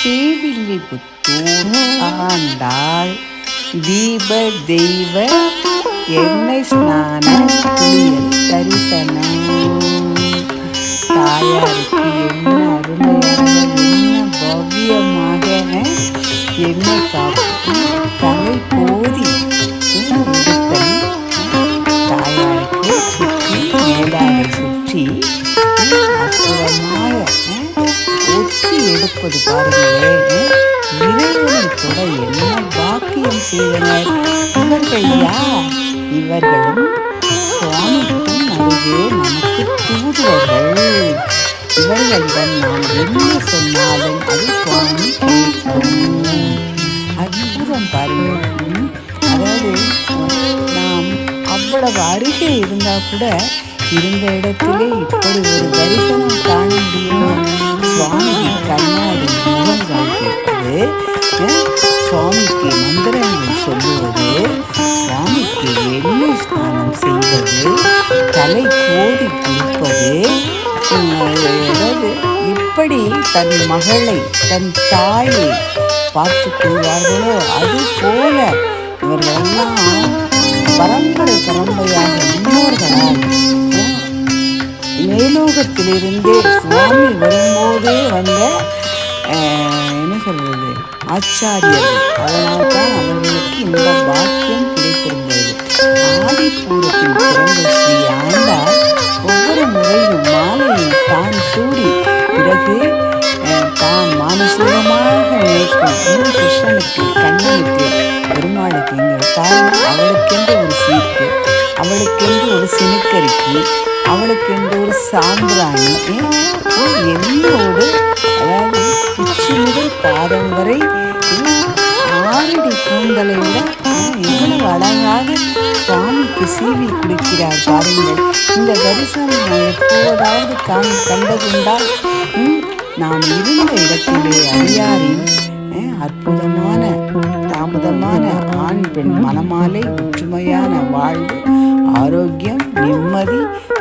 ஸ்ரீவில்லிபுத்தூர் ஆண்டாள். தீப தெய்வ எண்ணெய் ஸ்நான குளியல் தரிசனம். தாயாருக்கு என்ன அருமையான என்ன பவ்யமாக எண்ணெய் காப்பு தலை போ இருப்பது எடுப்பது பாருங்களே இறைவனை தொட என்ன பாக்கியம் செய்தனர். இவர்கள் யார் இவர்களும் சுவாமிக்கும் அருகே நமக்கு தூதுவர்கள். இவர்களிடம் நாம் என்ன சொன்னாலும் அது சுவாமி கேட்கும். அற்புதம் பாருங்கள். அதாவது நாம் அவ்வளவு அருகே இருந்தால் கூட இருந்த இடத்திலே இப்படி ஒரு தரிசனம் காண முடியும் தலை கோதி கொடுப்பது அதாவது இப்படி தன் மகளை தன் தாயை பார்த்து கொள்வார்களோ? அது போல இவர்களெல்லாம் பரம்பரை பரம்பரையாக முன்னோர்களால் மேலோகத்திலிருந்து சுவாமி வரும்போதே வந்த என்ன சொல்றது? ஆச்சாரியர் அதனால் தான் அவர்களுக்கு இந்த பாக்கியம் கிடைத்திருந்தது. ஆதிப்பூரத்தில் பிறந்த ஸ்ரீ ஆண்டாள் ஒவ்வொரு மாலையை தான் சூடி பிறகு தான் மானசீகமாக நினைக்கும் இந்த கிருஷ்ணனுக்கு கண்ணனுக்கு பெருமாளுக்கு எங்கள் காரணம் அவளுக்கென்று ஒரு சீப்பு அவளுக்கென்று ஒரு சினுக்கரிக்கி அவளுக்கென்று ஒரு சாம்பிராணி அஹ், என்னோடு அதாவது உச்சி முதல் பாதம் வரை மாரடி ஆறடி கூந்தலை விட எவ்வளவு அழகாக சுவாமிக்கு சீவி குடிக்கிறார் பாருங்கள். இந்த தரிசனம் நான் எப்போதாவது காண் கண்டதுண்டால் ம், நாம் இருந்த இடத்திலே அடியாரின் அற்புதமான தாமதமான ஆண் பெண் மனமாலை ஒற்றுமையான வாழ்வு ஆரோக்கியம் நிம்மதி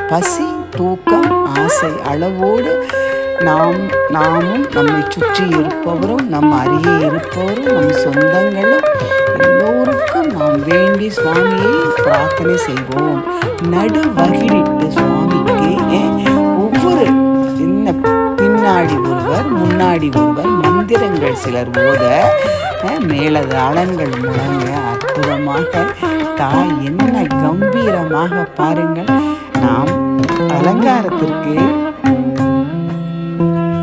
பசி தூக்கம் ஆசை அளவோடு நாம் நாமும் நம்மை சுற்றி இருப்பவரும் நம் அருகே இருப்பவரும் நம் சொந்தங்களும் எல்லோருக்கும் நாம் வேண்டி சுவாமியை பிரார்த்தனை செய்வோம். நடுவகிலிட்டு சுவாமிக்கு ஒவ்வொரு என்ன பின்னாடி ஒருவர் முன்னாடி ஒருவர் மந்திரங்கள் சிலர் ஓத அஹ், மேலதாளங்கள் முழங்க அற்புதமாக தாய் என்ன கம்பீரமாக பாருங்கள். நாம் அலங்காரத்திற்கு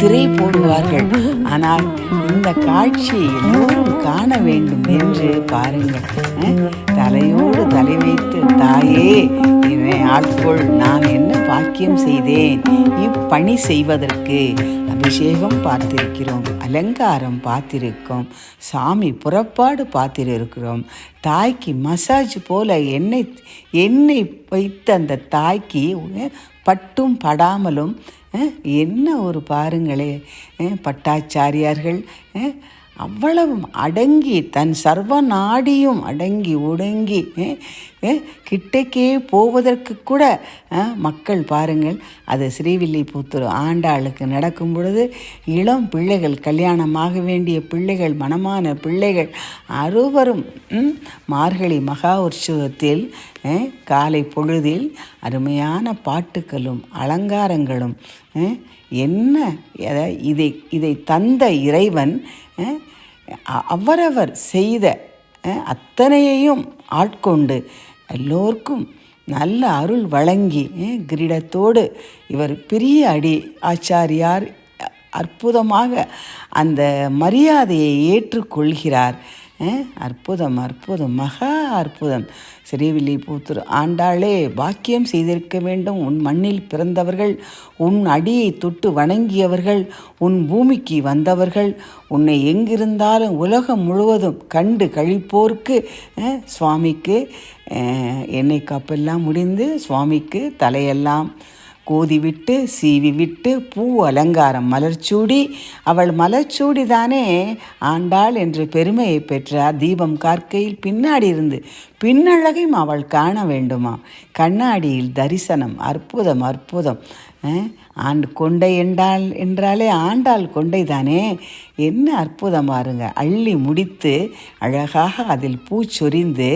திரை போடுவார்கள். ஆனால் இந்த காட்சியை எல்லோரும் காண வேண்டும் என்று பாருங்கள். தலையோடு தலை வைத்து தாயே என்னை ஆட்கொள் நான் என்ன பாக்கியம் செய்தேன்? இப்பணி செய்வதற்கு அபிஷேகம் பார்த்திருக்கிறோம் அலங்காரம் பார்த்திருக்கோம் சாமி புறப்பாடு பார்த்திருக்கிறோம். தாய்க்கு மசாஜ் போல எண்ணெய் எண்ணெய் வைத்த அந்த தாய்க்கு பட்டும் படாமலும் என்ன ஒரு பாருங்களே பட்டாச்சாரியார்கள் அவ்வளவும் அடங்கி தன் சர்வ நாடியும் அடங்கி ஒடுங்கி கிட்டக்கே போவதற்கு கூட மக்கள் பாருங்கள் அது ஸ்ரீவில்லிபுத்தூர் ஆண்டாளுக்கு நடக்கும் பொழுது இளம் பிள்ளைகள் கல்யாணமாக வேண்டிய பிள்ளைகள் மனமான பிள்ளைகள் அறுவரும் ம், மார்கழி மகா உற்சவத்தில் காலை பொழுதில் அருமையான பாட்டுக்களும் அலங்காரங்களும் என்ன? இதை இதை தந்த இறைவன் அவரவர் செய்த அத்தனையையும் ஆட்கொண்டு எல்லோருக்கும் நல்ல அருள் வழங்கி கிரீடத்தோடு இவர் பெரிய அடி ஆச்சாரியார் அற்புதமாக அந்த மரியாதையை ஏற்றுக்கொள்கிறார். அற்புதம் அற்புதம் மகா அற்புதம். ஸ்ரீவில்லிபுத்தூர் ஆண்டாளே பாக்கியம் செய்திருக்க வேண்டும். உன் மண்ணில் பிறந்தவர்கள் உன் அடியை தொட்டு வணங்கியவர்கள் உன் பூமிக்கு வந்தவர்கள் உன்னை எங்கிருந்தாலும் உலகம் முழுவதும் கண்டு கழிப்போர்க்கு சுவாமிக்கு என்னை காப்பெல்லாம் முடிந்து சுவாமிக்கு தலையெல்லாம். கோதி விட்டு சீவி விட்டு பூ அலங்காரம் மலர்ச்சூடி அவள் மலர்ச்சூடி தானே ஆண்டாள் என்று பெருமையை பெற்றார். தீபம் கார்க்கையில் பின்னாடி இருந்து பின்னழகையும் அவள் காண வேண்டுமா? கண்ணாடியில் தரிசனம் அற்புதம் அற்புதம். ஆண்டு கொண்டை என்றால் என்றாலே ஆண்டாள் கொண்டை தானே என்ன அற்புதம் பாருங்க. அள்ளி முடித்து அழகாக அதில் பூச்சொரிந்து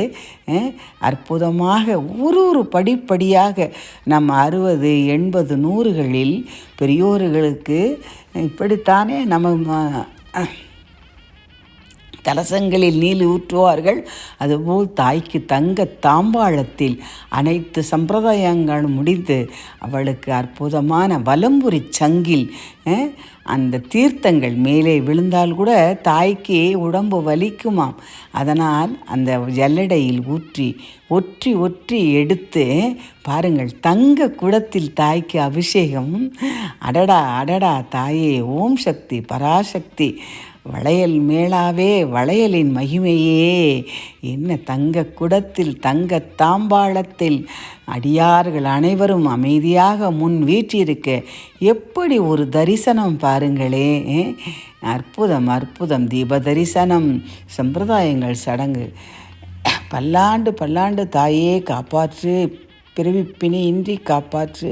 அற்புதமாக ஒரு ஒரு படிப்படியாக நம்ம அறுபது எண்பது நூறுகளில் பெரியோர்களுக்கு இப்படித்தானே நம்ம கலசங்களில் நீல் ஊற்றுவார்கள். அதுபோல் தாய்க்கு தங்க தாம்பாளத்தில் அனைத்து சம்பிரதாயங்களும் முடிந்து அவளுக்கு அற்புதமான வலம்புரி சங்கில் அந்த தீர்த்தங்கள் மேலே விழுந்தால் கூட தாய்க்கு உடம்பு வலிக்குமாம். அதனால் அந்த ஜல்லடையில் ஊற்றி ஒற்றி ஒற்றி எடுத்து பாருங்கள் தங்க குடத்தில் தாய்க்கு அபிஷேகம். அடடா அடடா தாயே ஓம் சக்தி பராசக்தி. வளையல் மேளாவே வளையலின் மகிமையே. என்ன தங்க குடத்தில் தங்க தாம்பாளத்தில் அடியார்கள் அனைவரும் அமைதியாக முன் வீற்றிருக்க எப்படி ஒரு தரிசனம் பாருங்களே. அற்புதம் அற்புதம் தீப தரிசனம் சம்பிரதாயங்கள் சடங்கு. பல்லாண்டு பல்லாண்டு தாயே காப்பாற்று பிறவிப்பினி இன்றி காப்பாற்று.